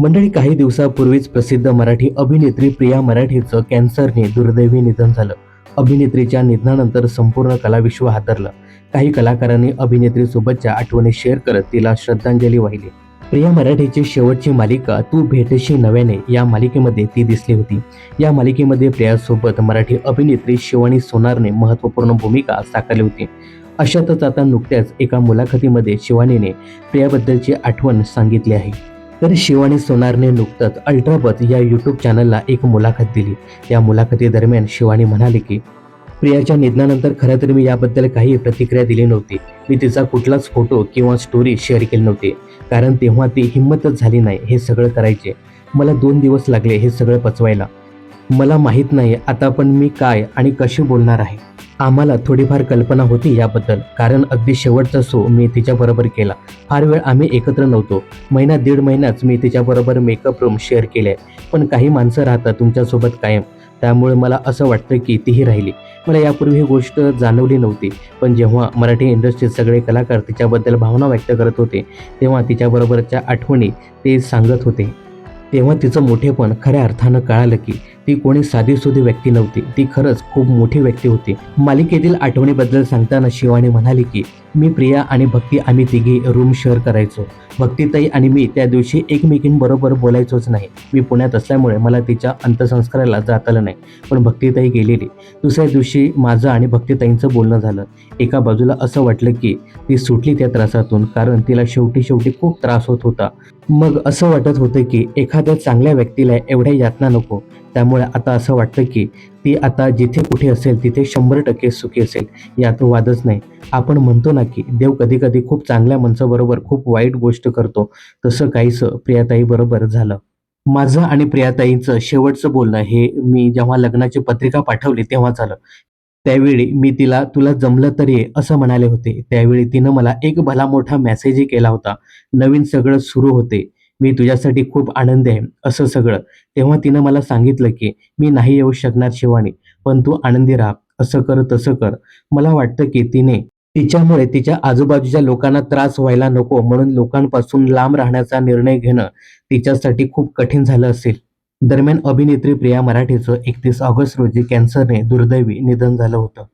मंडळी काही दिवसापूर्वीच प्रसिद्ध मराठी अभिनेत्री प्रिया मराठीचं कॅन्सरने दुर्दैवी निधन झालं. अभिनेत्रीच्या निधनानंतर संपूर्ण कलाविश्व हादरलं काही कलाकारांनी अभिनेत्रीसोबतच्या आठवणी शेअर करत तिला श्रद्धांजली वाहिली. प्रिया मराठीची शेवटची मालिका तू भेटशी नव्याने या मालिकेमध्ये ती दिसली होती. या मालिकेमध्ये प्रियासोबत मराठी अभिनेत्री शिवानी सोनारने महत्त्वपूर्ण भूमिका साकारली होती. अशातच आता नुकत्याच एका मुलाखतीमध्ये शिवानीने प्रियाबद्दलची आठवण सांगितली आहे. तर शिवानी सोनारने नुकतंच अल्ट्राबत या यूट्यूब चॅनलला एक मुलाखत दिली. या मुलाखतीदरम्यान शिवानी म्हणाले की प्रियाच्या निधनानंतर खरं तर मी याबद्दल काही प्रतिक्रिया दिली नव्हती. मी तिचा कुठलाच फोटो किंवा स्टोरी शेअर केली नव्हती. कारण तेव्हा ती हिंमतच झाली नाही हे सगळं करायचे. मला दोन दिवस लागले हे सगळं पचवायला. मला माहीत नाही आता पण मी काय आणि कशी बोलणार आहे. आम्हाला थोडीफार कल्पना होती याबद्दल कारण अगदी शेवटचा सो मी तिच्याबरोबर केला. फार वेळ आम्ही एकत्र नव्हतो. महिना दीड महिनाच मी तिच्याबरोबर मेकअप रूम शेअर केले. पण काही माणसं राहतात तुमच्यासोबत कायम. त्यामुळे मला असं वाटतं की तीही राहिली. मला यापूर्वी ही गोष्ट जाणवली नव्हती. पण जेव्हा मराठी इंडस्ट्रीत सगळे कलाकार तिच्याबद्दल भावना व्यक्त करत होते तेव्हा तिच्याबरोबरच्या आठवणी ते सांगत होते. तेव्हा तिचं मोठेपण खऱ्या अर्थानं कळालं की ती कोणी साधीसुधी व्यक्ती नव्हती. ती खरंच खूप मोठी व्यक्ती होती. मालिकेतील आठवणीबद्दल सांगताना शिवानी म्हणाली की मी प्रिया आणि भक्ती आम्ही तिघी रूम शेअर करायचो. भक्तीताई आणि मी त्या दिवशी एकमेकींबरोबर बोलायचोच नाही. मी पुण्यात असल्यामुळे मला तिच्या अंत्यसंस्काराला जाता आलं नाही. पण भक्तीताई गेलेली. दुसऱ्या दिवशी माझं आणि भक्तीताईंचं बोलणं झालं. एका बाजूला असं वाटलं की ती सुटली त्या त्रासातून कारण तिला शेवटी शेवटी खूप त्रास होत होता. मग असं वाटत होतं की एखाद्या चांगल्या व्यक्तीला एवढ्या यातना नको. त्यामुळे आता असं वाटतं की ती आता जिथे कुठे असेल तिथे शंभर टक्के सुखी असेल. यात वादच नाही. आपण म्हणतो ना की देव कधी कधी खूप चांगल्या माणसाबरोबर खूप वाईट गोष्ट करतो. तसं काहीसं प्रियाताई बरोबर झालं. माझं आणि प्रियाताईंचं शेवटचं बोलणं हे मी जेव्हा लग्नाची पत्रिका पाठवली तेव्हा झालं त्यावेळी मी तिला तुला जमलं तर ये असं म्हणाले होते. त्यावेळी तिनं मला एक भला मोठा मेसेजही केला होता. नवीन सगळं सुरू होते. मी तुझ्यासाठी खूप आनंदी आहे असं सगळं. तेव्हा तिनं मला सांगितलं की मी नाही येऊ शकणार शिवानी पण तू आनंदी राहा. असं कर तसं कर. मला वाटतं की तिने तिच्यामुळे तिच्या आजूबाजूच्या लोकांना त्रास व्हायला नको म्हणून लोकांपासून लांब राहण्याचा निर्णय घेणं तिच्यासाठी खूप कठीण झालं असेल. दरम्यान अभिनेत्री प्रिया मराठेचं एकतीस ऑगस्ट रोजी कॅन्सरने दुर्दैवी निधन झालं होतं.